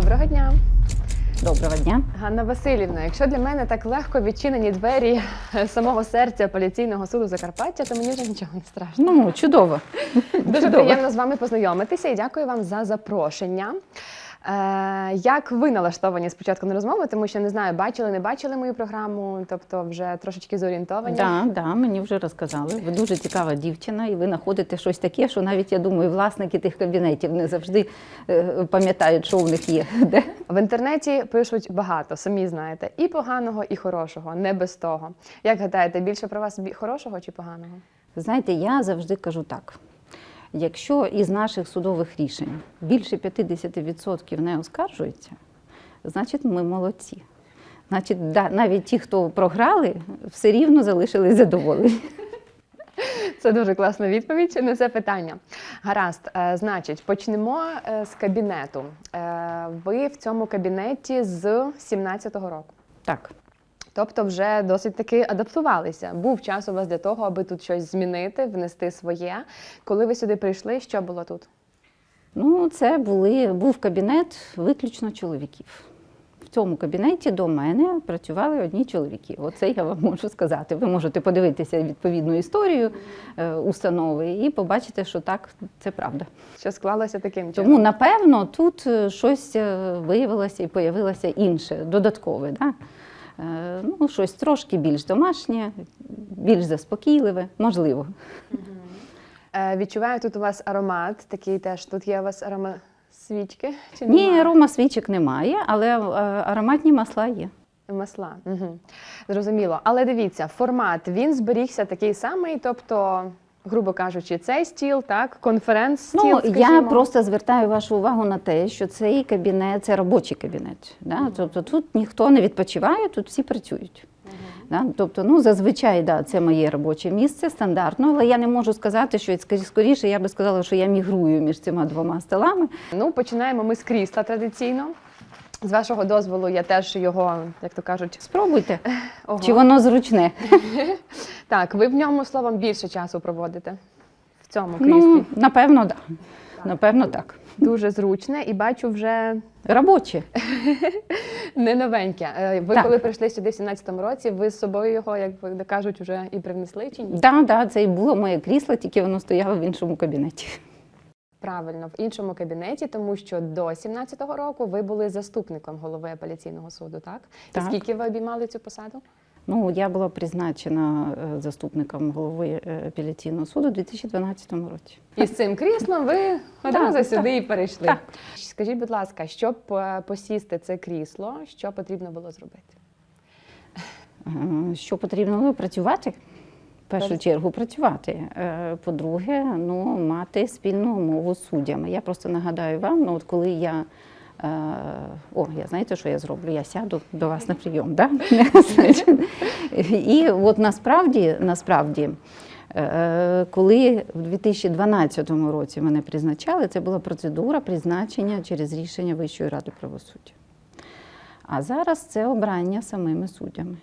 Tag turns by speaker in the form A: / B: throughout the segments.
A: Доброго дня,
B: Доброго дня.
A: Ганна Васильівна. Якщо для мене так легко відчинені двері самого серця апеляційного суду Закарпаття, то мені вже нічого не страшно.
B: Ну, чудово.
A: Дуже
B: чудово.
A: приємно з вами познайомитися і дякую вам за запрошення. Е, як ви налаштовані спочатку на розмову, тому що не знаю, бачили, не бачили мою програму, тобто вже трошечки зорієнтовані.
B: Да, да, мені вже розказали. Ви дуже цікава дівчина, і ви знаходите щось таке, що навіть я думаю, власники тих кабінетів не завжди е, пам'ятають, що в них є. Де?
A: В інтернеті пишуть багато, самі знаєте, і поганого, і хорошого, не без того. Як гадаєте, більше про вас хорошого чи поганого?
B: Знаєте, я завжди кажу так. Якщо із наших судових рішень більше 50% не оскаржується, значить ми молодці. Значить, да, навіть ті, хто програли, все рівно залишились задоволені.
A: Це дуже класна відповідь на це питання. Гаразд, е, значить, почнемо е, з кабінету. Е, ви в цьому кабінеті з 17-го року.
B: Так.
A: Тобто вже досить таки адаптувалися. Був час у вас для того, аби тут щось змінити, внести своє. Коли ви сюди прийшли, що було тут?
B: Ну, це були, був кабінет виключно чоловіків. В цьому кабінеті до мене працювали одні чоловіки. Оце я вам можу сказати. Ви можете подивитися відповідну історію е, установи і побачите, що так, це правда.
A: Що склалося таким чином?
B: Тому, напевно, тут е, щось е, виявилося і появилося інше, додаткове. Да? Е, Ну, щось трошки більш домашнє, більш заспокійливе, можливо.
A: Е, відчуваю тут у вас аромат, такий теж тут є у вас аромат свічки чи
B: Ні, арома свічок немає, але е, ароматні масла є.
A: Масла. Угу. Зрозуміло. Але дивіться, формат він зберігся такий самий, тобто, грубо кажучи, цей стіл, так, конференц-стіл,
B: Ну,
A: скажімо.
B: я просто звертаю вашу увагу на те, що цей кабінет це робочий кабінет. Да? Тобто тут ніхто не відпочиває, тут всі працюють. Да? Тобто, ну зазвичай да, це моє робоче місце стандартно, але я не можу сказати, що скоріше я би сказала, що я мігрую між цими двома столами.
A: Ну, починаємо ми з крісла традиційно. З вашого дозволу, я теж його, як то кажуть,
B: Спробуйте,
A: ого.
B: чи воно зручне.
A: так, ви в ньому словом більше часу проводите в цьому кріслі.
B: Ну, напевно, так. Да. Напевно, так.
A: Дуже зручне і бачу вже
B: Робоче.
A: не новеньке. Е, Ви
B: Так.
A: коли прийшли сюди в 17-му році, ви з собою його, як кажуть, вже і привнесли чи ні?
B: Так, да, це і було моє крісло, тільки воно стояло в іншому кабінеті.
A: Правильно, в іншому кабінеті, тому що до 17-го року ви були заступником голови апеляційного суду, так?
B: Так.
A: І скільки ви обіймали цю посаду?
B: Ну, я була призначена е, заступником голови е, апеляційного суду у 2012 році.
A: І з цим кріслом ви одразу сюди і перейшли.
B: Так.
A: Скажіть, будь ласка, щоб е, посісти це крісло, що потрібно було зробити?
B: Що потрібно ну, працювати? В першу чергу працювати. Е, По-друге, ну, мати спільну мову з суддями. Я просто нагадаю вам, ну, от коли я. е, О, я знаєте, що я зроблю? Я сяду до вас на прийом, да? І от насправді, насправді, е, коли в 2012 році мене призначали, це була процедура призначення через рішення Вищої ради правосуддя. А зараз це обрання самими суддями.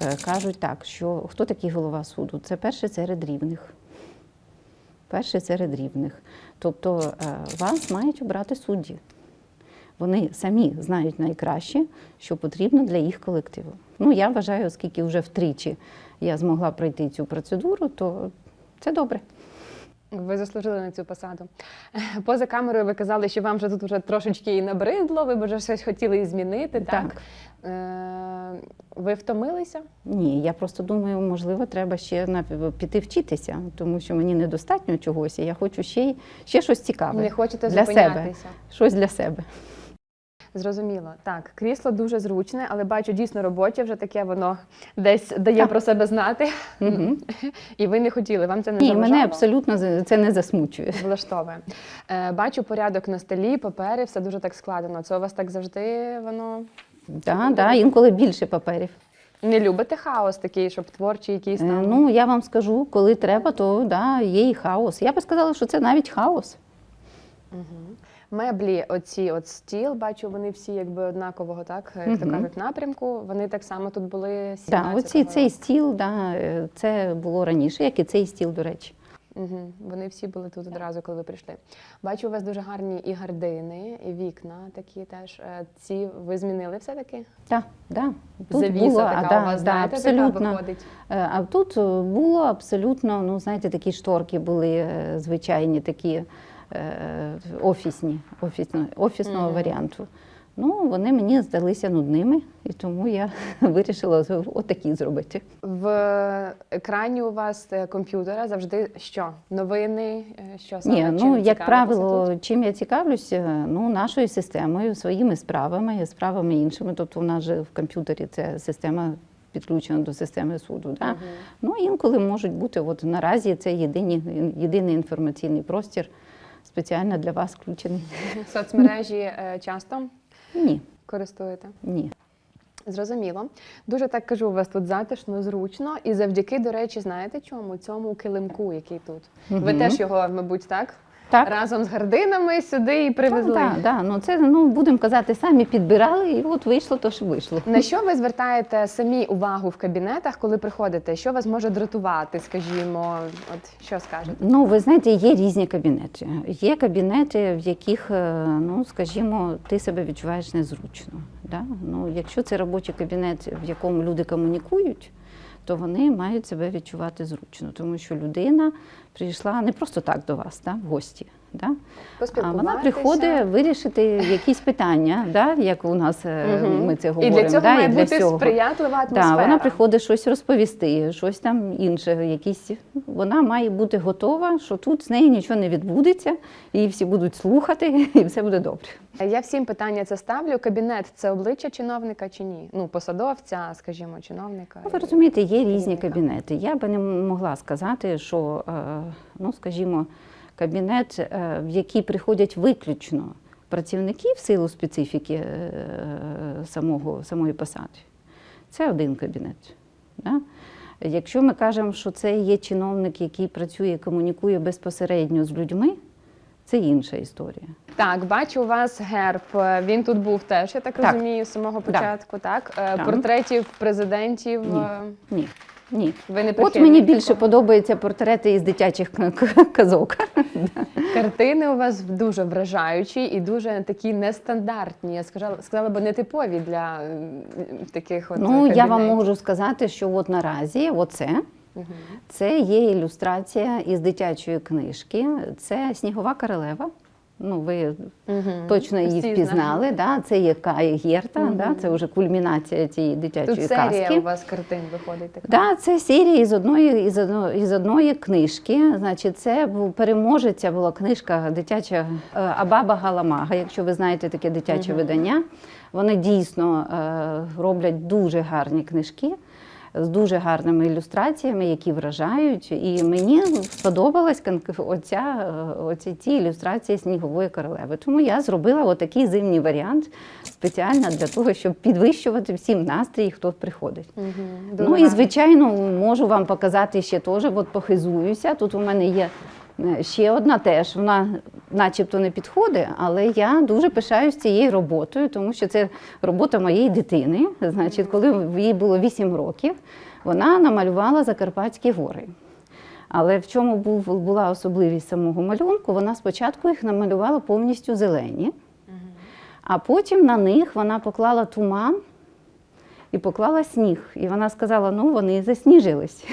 B: Е, Кажуть так, що хто такий голова суду? Це перший серед рівних. Перший серед рівних. Тобто е, вас мають обрати судді. Вони самі знають найкраще, що потрібно для їх колективу. Ну, я вважаю, оскільки вже втричі я змогла пройти цю процедуру, то це добре.
A: Ви заслужили на цю посаду. Поза камерою ви казали, що вам вже тут вже трошечки і набридло, ви б вже щось хотіли і змінити, так?
B: Так.
A: Е, ви втомилися?
B: Ні, я просто думаю, можливо, треба ще на- піти вчитися, тому що мені недостатньо чогось, і я хочу ще, ще щось цікаве.
A: Не хочете
B: для себе. Щось для себе.
A: Зрозуміло. Так, крісло дуже зручне, але бачу дійсно робоче, вже таке воно десь дає
B: Так.
A: про себе знати.
B: Мгм.
A: І ви не хотіли, вам це не
B: Ні,
A: заважало?
B: мене абсолютно це не засмучує.
A: влаштовує. Е, бачу порядок на столі, папери, все дуже так складено. Це у вас так завжди воно.
B: Да, да, інколи більше паперів.
A: Не любите хаос такий, щоб творчий якийсь
B: Е,
A: там.
B: Ну, я вам скажу, коли треба, то да, є і хаос. Я би сказала, що це навіть хаос.
A: Меблі, оці от стіл, бачу, вони всі якби однакового, так як то кажуть, напрямку. Вони так само тут були 17
B: Да, оці, цей стіл, да, е, це було раніше, як і цей стіл, до речі.
A: Угу. Вони всі були тут одразу, коли ви прийшли. Бачу, у вас дуже гарні і гардини, і вікна такі теж. Е, Ці ви змінили все-таки?
B: Так, да. Тут
A: Завіса така
B: да,
A: у вас,
B: да,
A: знаєте,
B: абсолютно.
A: така виходить.
B: Е, А тут було абсолютно, ну знаєте, такі шторки були звичайні, такі офісні, офісно, офісного
A: Мгм.
B: варіанту. Ну, вони мені здалися нудними, і тому я вирішила отакі зробити.
A: В екрані у вас е, комп'ютера завжди що? Новини? Е, Що саме?
B: Ні,
A: Чим
B: ну як правило,
A: тут?
B: чим я цікавлюся, ну нашою системою, своїми справами, справами іншими. Тобто, у нас же в комп'ютері це система підключена до системи суду. Да?
A: Мгм.
B: Ну інколи можуть бути, от наразі це єдині, єдиний інформаційний простір, спеціально для вас включений.
A: Соцмережі е, часто
B: Ні,
A: користуєте?
B: ні.
A: Зрозуміло. Дуже так кажу, у вас тут затишно, зручно. І завдяки, до речі, знаєте чому? Цьому килимку, який тут. Ви теж його, мабуть, так?
B: Так.
A: Разом з гардинами сюди і привезли.
B: Так, так, так. Ну це ну будемо казати, самі підбирали, і от вийшло то, що вийшло.
A: На що ви звертаєте самі увагу в кабінетах, коли приходите? Що вас може дратувати, скажімо? От що скажете?
B: Ну, ви знаєте, є різні кабінети. Є кабінети, в яких, е, ну скажімо, ти себе відчуваєш незручно. Да? Ну, якщо це робочий кабінет, в якому люди комунікують, то вони мають себе відчувати зручно, тому що людина прийшла не просто так до вас, да, в гості. Да? А вона приходить вирішити якісь питання, да, як у нас
A: Мгм.
B: ми це говоримо.
A: І для цього
B: да,
A: має
B: і для
A: бути
B: всього.
A: сприятлива атмосфера.
B: Так, вона приходить щось розповісти, щось там інше, якісь. Вона має бути готова, що тут з нею нічого не відбудеться, її всі будуть слухати, і все буде добре.
A: Я всім питання це ставлю. Кабінет це обличчя чиновника чи ні? Ну, посадовця, скажімо, чиновника.
B: Ну, Ви розумієте, є різні кабінети. Я би не могла сказати, що, е, ну скажімо, кабінет, е, в який приходять виключно працівники в силу специфіки е, самого, самої посади, це один кабінет. Да? Якщо ми кажемо, що це є чиновник, який працює, комунікує безпосередньо з людьми, це інша історія.
A: Так, бачу у вас герб. Він тут був теж, я так,
B: Так.
A: розумію, з самого початку. Так, Е,
B: Так.
A: портретів президентів.
B: Ні. Ні. Ні.
A: Ви не
B: От мені більше
A: такого?
B: подобаються портрети із дитячих казок.
A: Картини у вас дуже вражаючі і дуже такі нестандартні. Я сказала, сказала би нетипові для таких от
B: Ну, я вам можу сказати, що от наразі оце, це є ілюстрація із дитячої книжки. Це Снігова королева. Ну, ви
A: Мгм.
B: точно її
A: Всі
B: впізнали. Да? Це є Кая Герта,
A: Мгм.
B: да? це вже кульмінація цієї дитячої
A: Тут серія
B: казки.
A: у вас картин виходить така.
B: Да, це серія із одної, із одної, із одної книжки. Значить, це був переможеця була книжка дитяча е, Абаба Галамага, якщо ви знаєте таке дитяче
A: Мгм.
B: видання. Вони дійсно е, роблять дуже гарні книжки. З дуже гарними ілюстраціями, які вражають. І мені сподобалась оця, е, оці ці ілюстрації снігової королеви. Тому я зробила отакий зимній варіант спеціально для того, щоб підвищувати всім настрій, хто приходить.
A: Угу,
B: Ну і звичайно, можу вам показати ще теж, от похизуюся. Тут у мене є ще одна теж. Вона начебто не підходить, але я дуже пишаюсь цією роботою, тому що це робота моєї дитини. Значить, коли їй було 8 років, вона намалювала Закарпатські гори. Але в чому була особливість самого малюнку? Вона спочатку їх намалювала повністю зелені, а потім на них вона поклала туман і поклала сніг. І вона сказала: ну вони засніжились.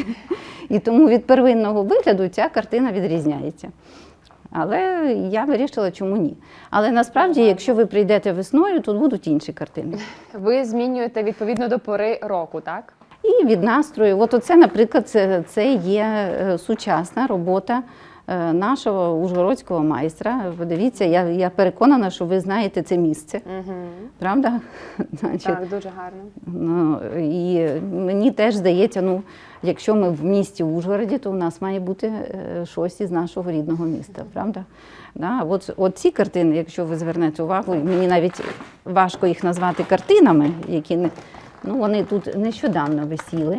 B: І тому від первинного вигляду ця картина відрізняється. Але я вирішила, чому ні. Але насправді, якщо ви прийдете весною, тут будуть інші картини.
A: Ви змінюєте відповідно до пори року, так?
B: І від настрою, от оце, наприклад, це, це є е, сучасна робота нашого ужгородського майстра. Подивіться, я, я переконана, що ви знаєте це місце,
A: Угу.
B: правда? Значить,
A: Так, дуже гарно.
B: Ну, і мені теж здається, ну, якщо ми в місті Ужгороді, то у нас має бути е, щось із нашого рідного міста, правда? Да, от, от ці картини, якщо ви звернете увагу, мені навіть важко їх назвати картинами, які не, ну, вони тут нещодавно висіли.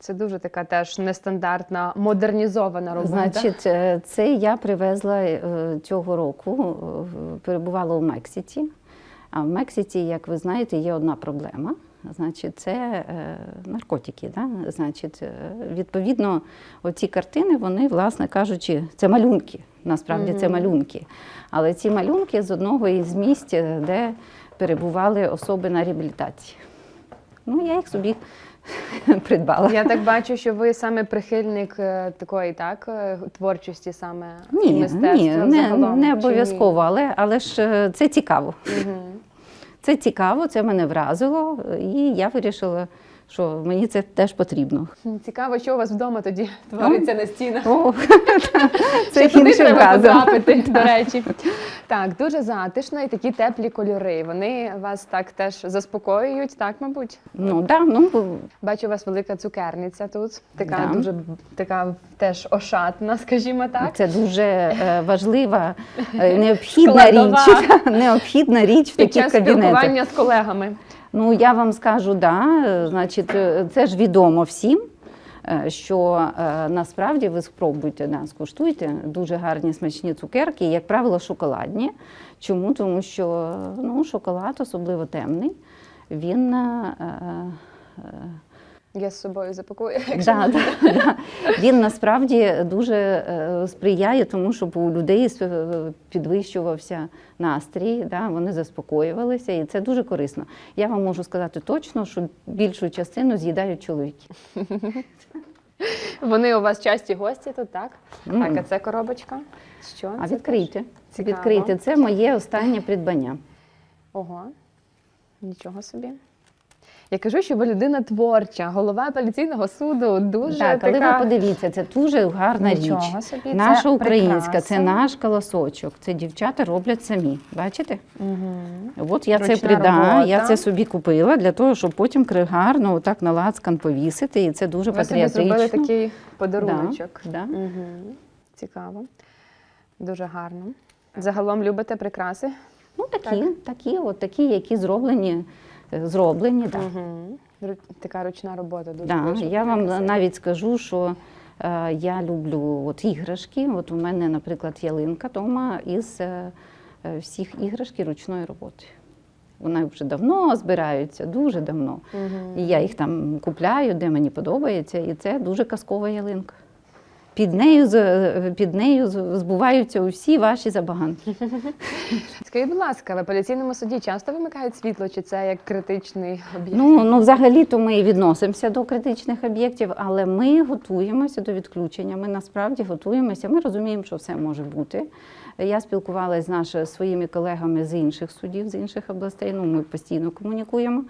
A: Це дуже така теж нестандартна, модернізована робота.
B: Значить, е, це я привезла е, цього року, е, перебувала у Мексиці. А в Мексиці, як ви знаєте, є одна проблема. значить, це наркотики. Да? Значить, відповідно, оці картини, вони, власне кажучи, це малюнки. Насправді це малюнки. Але ці малюнки з одного із місць, де перебували особи на реабілітації. Ну, я їх собі придбала.
A: Я так бачу, що ви саме прихильник е, такої так е, творчості, саме
B: Ні,
A: мистецтва
B: ні, не,
A: загалом,
B: не
A: ні?
B: обов'язково, але, але ж е, це цікаво.
A: Угу.
B: Це цікаво, це мене вразило, і я вирішила, що мені це теж потрібно.
A: Цікаво, що у вас вдома тоді твориться на стінах.
B: О, це
A: туди треба потрапити, до речі. Так, дуже затишно і такі теплі кольори. Вони вас так теж заспокоюють, так, мабуть.
B: Ну, да, ну,
A: Бачу, у вас велика цукерниця тут, така дуже така теж ошатна, скажімо так.
B: це дуже е, важлива, е, необхідна річ, необхідна річ в таких кабінетах.
A: спілкування з колегами.
B: Ну, я вам скажу, да, е, значить, е, це ж відомо всім. е, Що насправді ви спробуйте, да, скуштуйте дуже гарні смачні цукерки, як правило, шоколадні. Чому? Тому що ну, шоколад, особливо темний, він
A: Я з собою запакую. якщо
B: Да, да, да. Він насправді дуже е, сприяє тому, щоб у людей е, підвищувався настрій, да, вони заспокоювалися, і це дуже корисно. Я вам можу сказати точно, що більшу частину з'їдають чоловіки.
A: Вони у вас часті гості тут, так?
B: Мгм.
A: Так, а це коробочка. Що?
B: А відкрийте. Відкрийте. Це моє останнє придбання.
A: Ого, нічого собі. Я кажу, що ви людина творча, голова апеляційного суду, дуже
B: так, але ви подивіться, це дуже гарна
A: Нічого
B: річ.
A: собі, це
B: Наша українська, це наш колосочок. Це дівчата роблять самі. Бачите?
A: Угу.
B: От я це
A: Ручна
B: прида, я це собі купила для того, щоб потім гарно отак на лацкан повісити. І це дуже
A: Ви
B: патріотично.
A: зробили такий подаруночок.
B: Да, да.
A: Угу. Цікаво. Дуже гарно. Загалом любите прикраси?
B: Ну такі, такі, от такі, які зроблені, зроблені. Да.
A: Угу. Така ручна робота дуже
B: Да.
A: дуже
B: Я вам
A: красива.
B: навіть скажу, що е, я люблю от іграшки. От у мене, наприклад, ялинка вдома із е, е, всіх іграшки ручної роботи. Вони вже давно збираються, дуже давно.
A: Мгм.
B: І я їх там купляю, де мені подобається, і це дуже казкова ялинка. Під нею, під нею збуваються усі ваші забаганки.
A: Скажіть, будь ласка, в апеляційному суді часто вимикають світло, чи це як критичний об'єкт?
B: Ну, ну взагалі-то ми і відносимося до критичних об'єктів, але ми готуємося до відключення. Ми насправді готуємося. Ми розуміємо, що все може бути. Я спілкувалася з нашими своїми колегами з інших судів, з інших областей. Ну, ми постійно комунікуємо.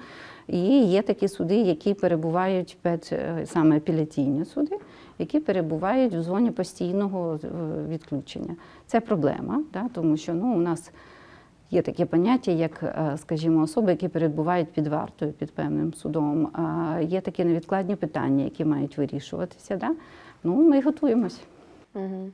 B: І є такі суди, які перебувають під е, саме апеляційні суди, які перебувають в зоні постійного е, відключення. Це проблема, да, тому що ну, у нас Є таке поняття, як, е, скажімо, особи, які перебувають під вартою під певним судом. Є такі невідкладні питання, які мають вирішуватися. Да? Ну, ми готуємося.
A: Угу.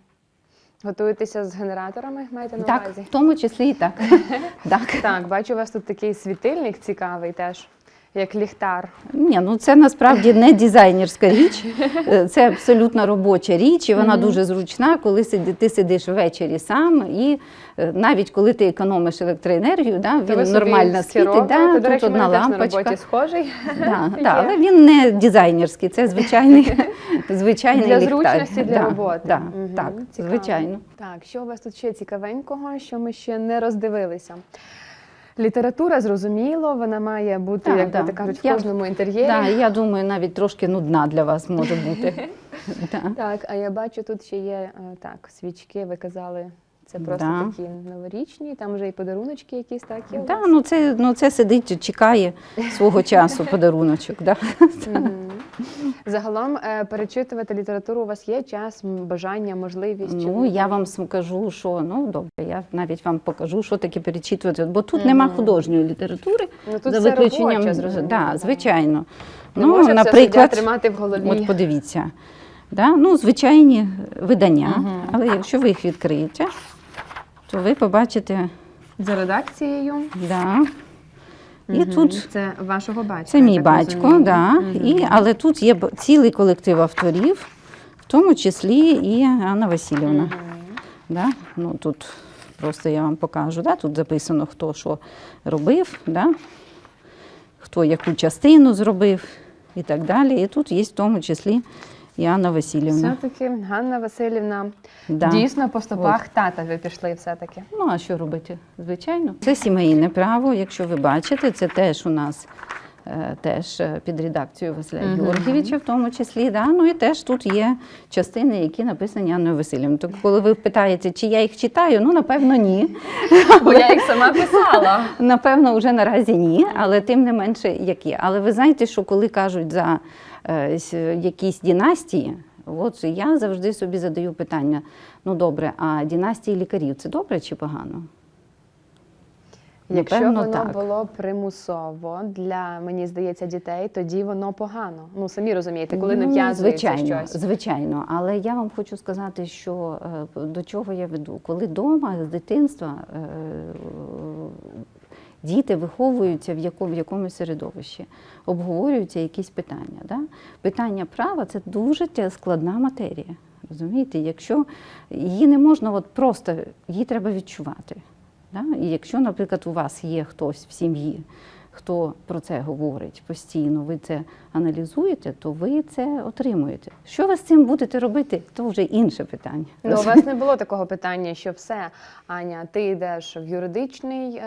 A: Готуєтеся з генераторами, маєте на
B: Так,
A: увазі?
B: в тому числі і так. так.
A: Так, бачу, у вас тут такий світильник цікавий теж, як ліхтар.
B: Ні, ну це насправді не дизайнерська річ, Е, це абсолютно робоча річ, і вона дуже зручна, коли сиди, ти сидиш ввечері сам, і е, навіть коли ти економиш електроенергію, да, він нормально світить. Да, тут
A: речі,
B: одна
A: теж на роботі схожий.
B: Да, да, але він не дизайнерський, це звичайний, звичайний
A: Для
B: ліхтар.
A: зручності, для
B: Да,
A: роботи.
B: Да,
A: Мгм,
B: Так,
A: цікаво.
B: звичайно.
A: Так, що у вас тут ще цікавенького, що ми ще не роздивилися? Література, зрозуміло, вона має бути,
B: Так,
A: як
B: да.
A: кажуть, в
B: Я-
A: кожному інтер'єрі.
B: Да, я думаю, навіть трошки нудна для вас може бути. Да.
A: Так, а я бачу, тут ще є е, так, свічки, ви казали, це просто
B: Да.
A: такі новорічні, там вже і подаруночки якісь так є. у
B: Да, ну, це, ну, це сидить, чекає свого часу подаруночок. Да.
A: Мгм. Загалом е, перечитувати літературу у вас є час, бажання, можливість?
B: Ну, я вам скажу, що ну добре, я навіть вам покажу, що таке перечитувати, бо тут нема художньої літератури.
A: Ну, тут
B: за виключенням,
A: робоче, зрозуміло,
B: да,
A: да.
B: звичайно.
A: Не
B: ну,
A: може
B: наприклад,
A: суддя тримати в голові.
B: От подивіться. Да? Ну, звичайні видання, але якщо ви їх відкриєте, то ви побачите.
A: За редакцією.
B: Да. І
A: Мгм.
B: тут
A: це вашого батька.
B: це мій батько,
A: розумію.
B: да.
A: Мгм.
B: і, але тут є цілий колектив авторів, в тому числі і Анна Васильівна.
A: Мгм.
B: Да? Ну, тут просто я вам покажу, да? тут записано, хто що робив, да? хто яку частину зробив і так далі. І тут є в тому числі і Анна Васильівна.
A: Все-таки Ганна Васильівна
B: Да.
A: дійсно по стопах тата ви пішли все-таки.
B: Ну, а що робити? Звичайно. Це сімейне право. Якщо ви бачите, це теж у нас е, теж е, під редакцією Василя. Георгійовича, в тому числі. Да? Ну і теж тут є частини, які написані Анною Васильівною. Так коли ви питаєте, чи я їх читаю, ну напевно, ні.
A: Бо я їх сама писала.
B: Напевно, вже наразі ні, але тим не менше які. Але ви знаєте, що коли кажуть за якісь дінастії, от я завжди собі задаю питання: ну добре, а дінастії лікарів це добре чи погано?
A: Якщо
B: Напевно,
A: воно
B: так.
A: було примусово для, мені здається, дітей, тоді воно погано. Ну самі розумієте, коли
B: Ну,
A: нав'язується
B: звичайно,
A: щось.
B: звичайно. Але я вам хочу сказати, що е, до чого я веду. Коли вдома з дитинства е, діти виховуються в якому, в якомусь середовищі, обговорюються якісь питання. Да? Питання права це дуже складна матерія. Розумієте, якщо її не можна от просто, її треба відчувати. Да? І якщо, наприклад, у вас є хтось в сім'ї, хто про це говорить постійно, ви це аналізуєте, то ви це отримуєте. Що ви з цим будете робити, то вже інше питання.
A: Ну, у вас не було такого питання, що все, Аня, ти йдеш в юридичний е,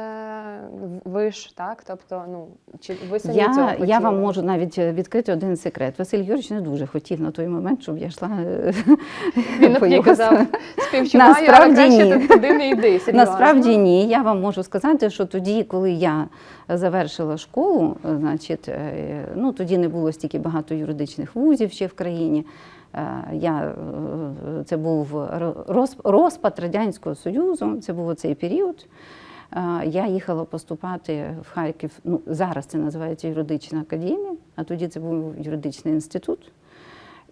A: виш, так? Тобто, ну чи ви самі цього
B: Я,
A: хотіли?
B: я вам можу навіть відкрити один секрет. Василь Юрійович не дуже хотів на той момент, щоб я йшла. е,
A: Він мені казав, співчуваю, але краще
B: ні.
A: туди не йди. Серйозно.
B: Насправді ні. Я вам можу сказати, що тоді, коли я завершила школу, е, значить, е, ну тоді не було стільки багато юридичних вузів ще в країні. Е, Я, це був розпад Радянського Союзу, це був цей період. Я їхала поступати в Харків. Ну, зараз це називається юридична академія, а тоді це був юридичний інститут.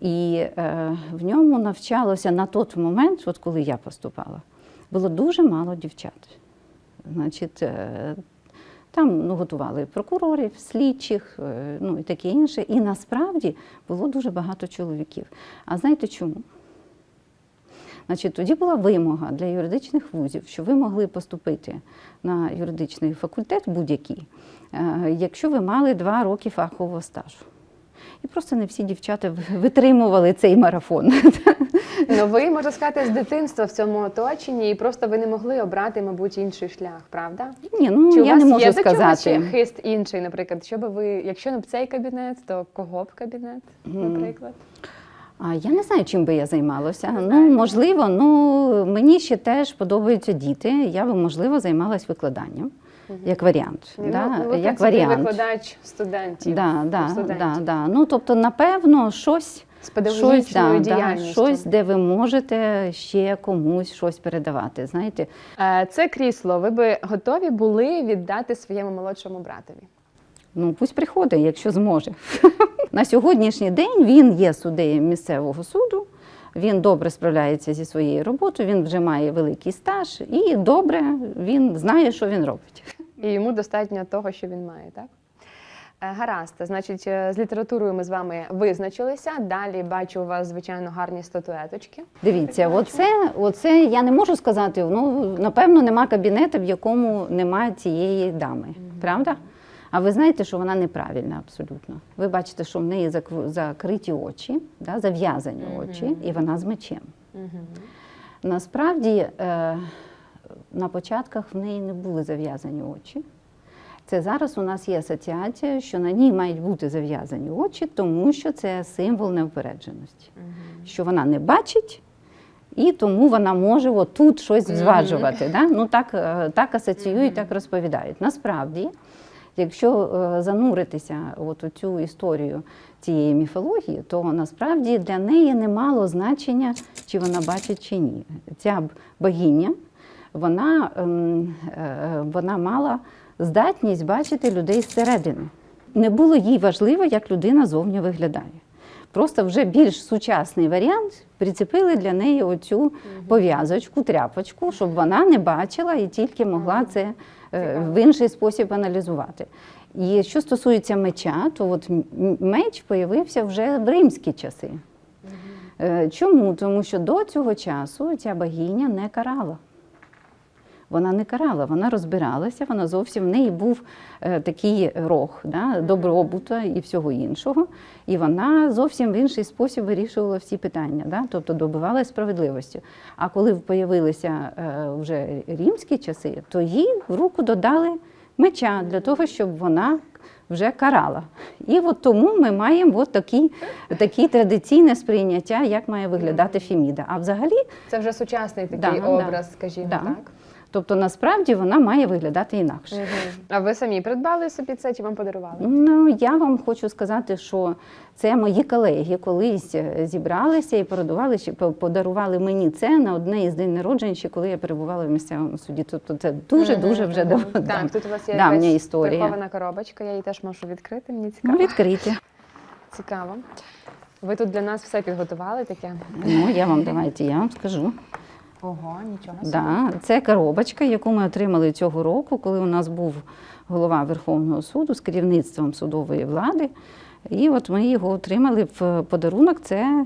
B: І е, в ньому навчалося на той момент, от коли я поступала, було дуже мало дівчат. Значить, там ну, готували прокурорів, слідчих, е, ну і таке інше. І насправді було дуже багато чоловіків. А знаєте чому? Значить, тоді була вимога для юридичних вузів, що ви могли поступити на юридичний факультет будь-який, е, якщо ви мали два роки фахового стажу. І просто не всі дівчата витримували цей марафон.
A: Ну ви можна сказати з дитинства в цьому оточенні, і просто ви не могли обрати, мабуть, інший шлях, правда?
B: Ні, ну
A: Чи у
B: я
A: вас
B: не можу
A: є
B: сказати.
A: хист інший, наприклад, що би ви, якщо не в цей кабінет, то кого б кабінет, наприклад?
B: А я не знаю, чим би я займалася. Ну, можливо, ну мені ще теж подобаються діти. Я би, можливо, займалась викладанням як варіант.
A: Ну,
B: да?
A: ну,
B: як варіант.
A: викладач студентів.
B: Да, да,
A: студентів.
B: да, да. Ну, тобто, напевно, щось,
A: З
B: щось, да, да, щось, де ви можете ще комусь щось передавати. Знаєте,
A: Е, Це крісло ви би готові були віддати своєму молодшому братові?
B: Ну, пусть приходить, якщо зможе. На сьогоднішній день він є суддею місцевого суду. Він добре справляється зі своєю роботою, він вже має великий стаж і добре він знає, що він робить.
A: І йому достатньо того, що він має, так? Е, Гаразд, значить, е, з літературою ми з вами визначилися. Далі бачу у вас, звичайно, гарні статуеточки.
B: Дивіться, оце, оце я не можу сказати. Ну напевно, нема кабінету, в якому немає цієї дами. Правда? А ви знаєте, що вона неправильна абсолютно. Ви бачите, що в неї закриті очі, да, зав'язані очі, і вона з мечем. Насправді е, на початках в неї не були зав'язані очі. Це зараз у нас є асоціація, що на ній мають бути зав'язані очі, тому що це символ неупередженості, що вона не бачить. І тому вона може отут щось зважувати. Да? Ну, так, е, так асоціюють, так розповідають. Насправді, якщо е, зануритися от у цю історію цієї міфології, то насправді для неї не мало значення, чи вона бачить чи ні. Ця богиня, вона, ем, е, вона мала здатність бачити людей зсередини. Не було їй важливо, як людина зовні виглядає. Просто вже більш сучасний варіант прицепили для неї оцю пов'язочку, тряпочку, щоб вона не бачила і тільки могла це е, в інший спосіб аналізувати. І що стосується меча, то от меч появився вже в римські часи. Е, Чому? Тому що до цього часу ця богиня не карала. Вона не карала, вона розбиралася, вона зовсім в неї був е, такий рог да, добробута і всього іншого. І вона зовсім в інший спосіб вирішувала всі питання, да, тобто добивалася справедливості. А коли з'явилися е, вже римські часи, то їй в руку додали меча для того, щоб вона вже карала. І от тому ми маємо от такі, такі традиційне сприйняття, як має виглядати Феміда. А взагалі,
A: Це вже сучасний такий
B: Да,
A: образ,
B: да.
A: скажімо
B: Да.
A: так.
B: Тобто насправді вона має виглядати інакше.
A: А ви самі придбали собі це чи вам подарували?
B: Ну, я вам хочу сказати, що це мої колеги колись е, зібралися і породували, ще подарували мені це на одне із день народжень, ще коли я перебувала в місцевому суді. Тобто це дуже-дуже
A: Мгм,
B: вже давно.
A: Так, тут у вас є
B: давня
A: якась
B: історія.
A: прихована коробочка, я її теж можу відкрити. Мені
B: Ну,
A: цікаво.
B: відкриті.
A: Цікаво. Ви тут для нас все підготували таке.
B: Ну, я вам давайте, я вам скажу.
A: Ого, нічого собі.
B: Да, це коробочка, яку ми отримали цього року, коли у нас був голова Верховного суду з керівництвом судової влади. І от ми його отримали в подарунок. Це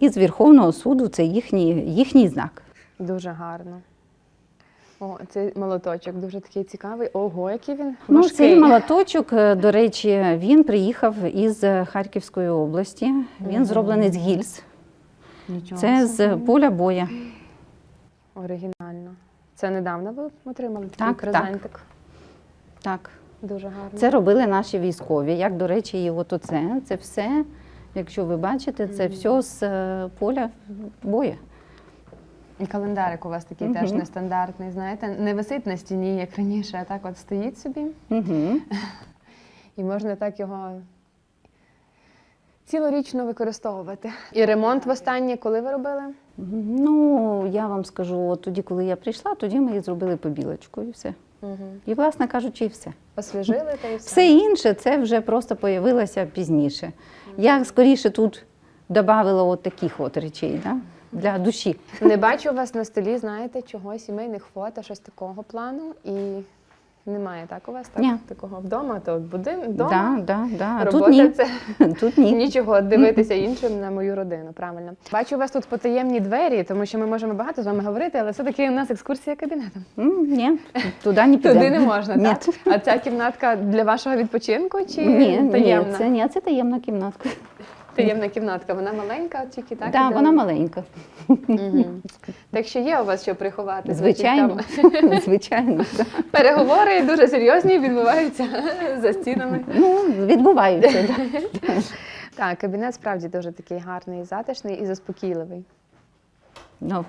B: із Верховного суду, це їхній, їхній знак.
A: Дуже гарно. О, цей молоточок дуже такий цікавий. Ого, який він
B: Ну,
A: важкий.
B: цей молоточок, е, до речі, він приїхав із Харківської області. Він зроблений з гільз.
A: Нічого
B: Це з поля боя.
A: Оригінально. Це недавно ви отримали такий
B: Так, так.
A: презентик.
B: Так.
A: Дуже гарно.
B: Це робили наші військові. Як, до речі, і от оце, це все, якщо ви бачите, це все з е, поля бою.
A: І календарик у вас такий
B: Мгм.
A: теж нестандартний, знаєте, не висить на стіні, як раніше, а так от стоїть собі,
B: Угу.
A: і можна так його цілорічно використовувати. І ремонт востаннє, коли ви робили?
B: Ну, я вам скажу, от тоді, коли я прийшла, тоді ми її зробили побілочку і все.
A: Угу.
B: І, власне кажучи, і все.
A: Освіжили та і все.
B: Все інше це вже просто появилося пізніше. Я скоріше тут додавала от таких от речей да? для душі.
A: Не бачу у вас на столі, знаєте, чогось, сімейних фото, щось такого плану. І немає так у вас так,
B: Ні.
A: такого вдома, то от будин вдома.
B: Да, да, да.
A: Робота
B: Тут ні.
A: це
B: Тут ні.
A: нічого дивитися іншим на мою родину. Правильно. Бачу у вас тут потаємні двері, тому що ми можемо багато з вами говорити, але все-таки у нас екскурсія кабінетом.
B: Ні, туди не підемо.
A: Туди не можна,
B: Ні.
A: так? А ця кімнатка для вашого відпочинку чи
B: Ні, ні,
A: таємна?
B: це, ні, це таємна кімнатка.
A: Таємна кімнатка. Вона маленька, тільки так?
B: Так, вона маленька.
A: Так що є у вас що приховати.
B: Звичайно.
A: там
B: Звичайно.
A: Переговори дуже серйозні відбуваються за стінами.
B: Ну, відбуваються. да.
A: Так, кабінет справді дуже такий гарний, затишний і заспокійливий.
B: Ну,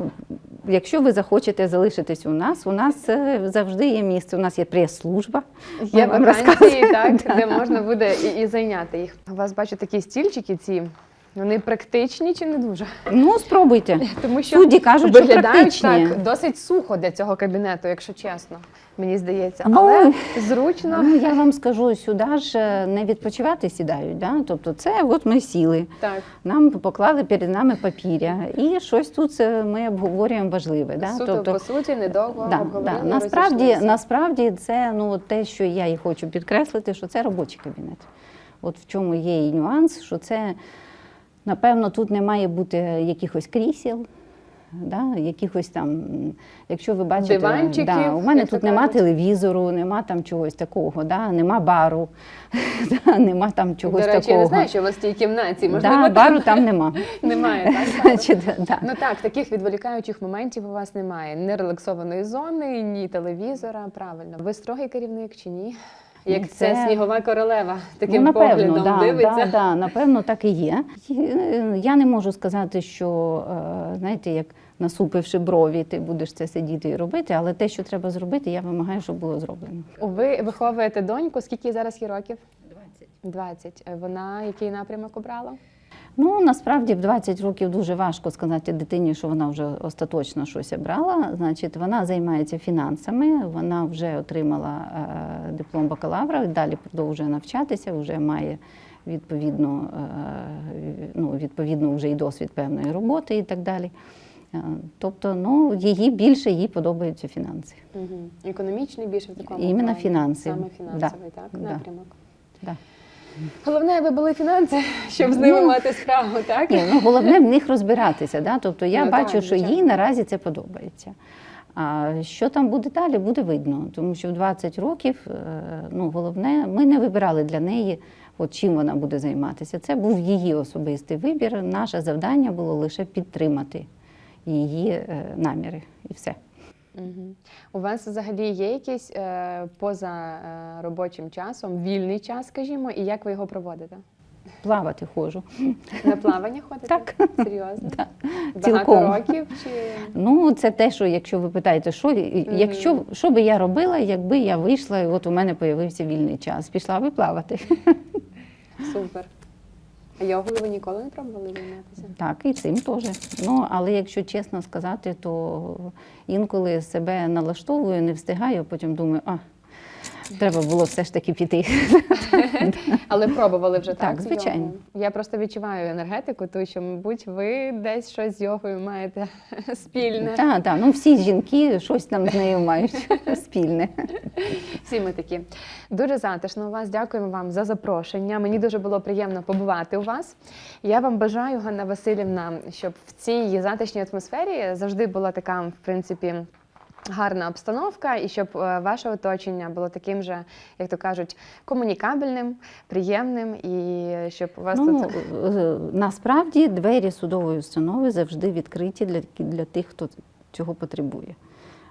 B: якщо ви захочете залишитись у нас, у нас е, завжди є місце. У нас є прес-служба.
A: Є вакансії, так, де можна буде і, і зайняти їх. У вас бачу такі стільчики ці. Вони практичні чи не дуже?
B: Ну, спробуйте.
A: Тому що
B: Судді кажуть, що
A: виглядають
B: практичні.
A: так досить сухо для цього кабінету, якщо чесно, мені здається.
B: Ну,
A: Але зручно.
B: Ну, я вам скажу, сюди ж е, не відпочивати сідають. Да? Тобто, це от ми сіли.
A: Так,
B: Нам поклали перед нами папір'я, і щось тут е, ми обговорюємо важливе. Да?
A: суто по суті, недовго
B: Да,
A: обговорили.
B: да. Насправді, насправді це ну, те, що я і хочу підкреслити, що це робочий кабінет. От в чому є і нюанс, що це, напевно, тут не має бути якихось крісел. Да, якихось там, якщо ви бачите,
A: Диванчиків,
B: да, у мене
A: як
B: тут нема
A: кажуть.
B: телевізору, нема там чогось такого, да, нема бару, да, нема там чогось
A: До речі,
B: такого.
A: я не знаю, що у вас в тій кімнаті. Можливо,
B: да,
A: там
B: бару там нема.
A: немає. Так?
B: Значить, да.
A: Ну так, таких відволікаючих моментів у вас немає. Ні релаксованої зони, ні телевізора. Правильно. Ви строгий керівник чи ні? Як це,
B: це-
A: снігова королева таким
B: ну, напевно,
A: поглядом
B: да,
A: дивиться.
B: Да, да, напевно, так і є. Е, Я не можу сказати, що е, знаєте, як насупивши брові, ти будеш це сидіти і робити, але те, що треба зробити, я вимагаю, щоб було зроблено.
A: Ви виховуєте доньку. Скільки зараз їй років? 20. 20. Вона який напрямок обрала?
B: Ну насправді в 20 років дуже важко сказати дитині, що вона вже остаточно щось обрала. Значить, вона займається фінансами, вона вже отримала е, диплом бакалавра, далі продовжує навчатися, вже має відповідну, е, ну, відповідну вже і досвід певної роботи і так далі. Е, Тобто, ну, її більше їй подобаються фінанси.
A: Угу. Економічний більше в такому
B: Іменно
A: плані?
B: фінанси.
A: Саме фінансовий, так, напрямок.
B: Да.
A: Головне, аби були фінанси, щоб з ними
B: Ну,
A: мати справу, так?
B: Ні, ну головне в них розбиратися. Да? Тобто я
A: Ну,
B: бачу,
A: так,
B: що їй наразі це подобається. А що там буде далі, буде видно. Тому що в 20 років, е, ну, головне, ми не вибирали для неї, от чим вона буде займатися. Це був її особистий вибір. Наше завдання було лише підтримати її е, наміри і все.
A: Угу. У вас взагалі є якийсь е, поза е, робочим часом, вільний час, скажімо, і як ви його проводите?
B: Плавати ходжу.
A: На плавання ходите?
B: Так.
A: Серйозно?
B: Да.
A: Багато
B: Цілком.
A: років чи
B: Ну, це те, що якщо ви питаєте, що, якщо, що би я робила, якби я вийшла, і от у мене з'явився вільний час. Пішла би плавати.
A: супер? А йогою ви ніколи не пробували займатися?
B: Так, і цим теж. Ну, але якщо чесно сказати, то інколи себе налаштовую, не встигаю, потім думаю, а треба було все ж таки піти.
A: Але пробували вже так?
B: Так, звичайно.
A: йогою? Я просто відчуваю енергетику, тому що, мабуть, ви десь щось з йогою маєте спільне.
B: Так, так, ну всі жінки щось там з нею мають спільне.
A: Всі ми такі. Дуже затишно у вас. Дякуємо вам за запрошення. Мені дуже було приємно побувати у вас. Я вам бажаю, Ганна Васильівна, щоб в цій затишній атмосфері завжди була така, в принципі. Гарна обстановка, і щоб е, ваше оточення було таким же, як то кажуть, комунікабельним, приємним, і щоб у вас
B: Ну,
A: тут
B: е, насправді двері судової установи завжди відкриті для, для тих, хто цього потребує.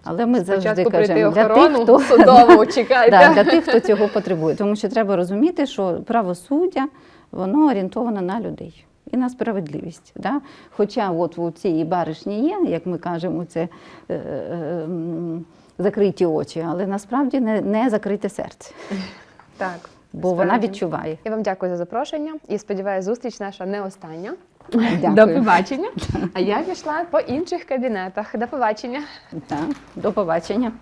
B: Але ми завжди
A: спочатку прийти
B: кажемо для тих, хто
A: судову чекайте.
B: Да, для тих, хто цього потребує. Тому що треба розуміти, що правосуддя воно орієнтоване на людей і на справедливість. Да? Хоча от у цієї баришні є, як ми кажемо, це е, е, закриті очі, але насправді не, не закрите серце,
A: Так,
B: бо вона відчуває.
A: Я вам дякую за запрошення і сподіваюся, зустріч наша не остання.
B: Дякую.
A: До побачення. А я пішла по інших кабінетах. До побачення.
B: Так, до побачення.